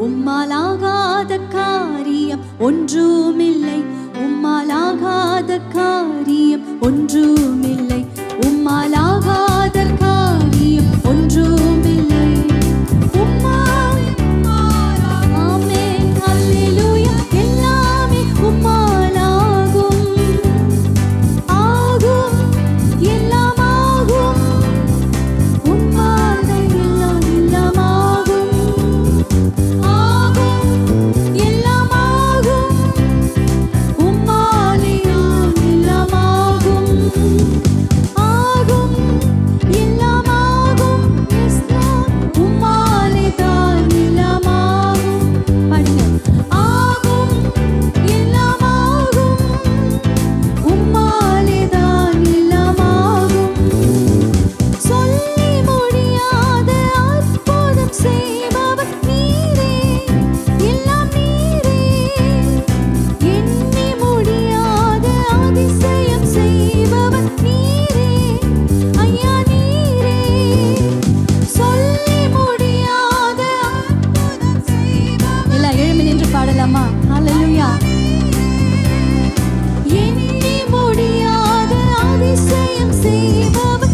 உம்மாலாகாத காரியம் ஒன்றுமில்லை. உம்மாலாகாத காரியம் ஒன்றுமில்லை. செல்லலாமா? ஹalleluya எண்ணி முடியாத அதிசயம் செய்பவர்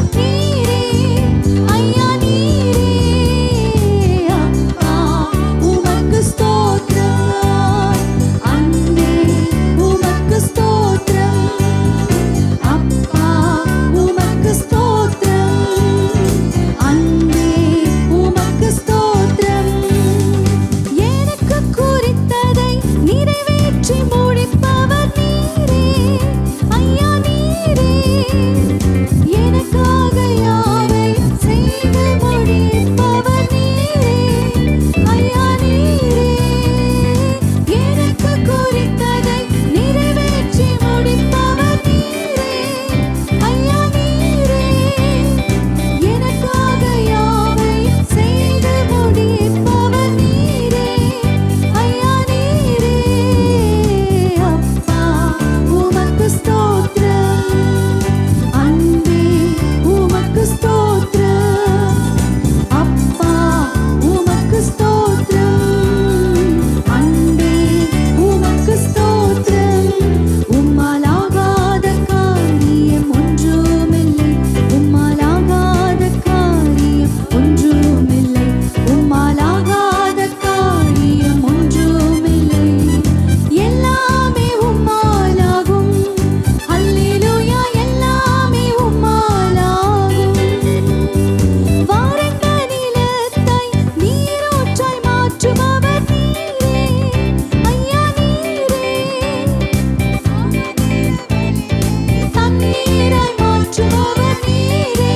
ஜோவ நீரே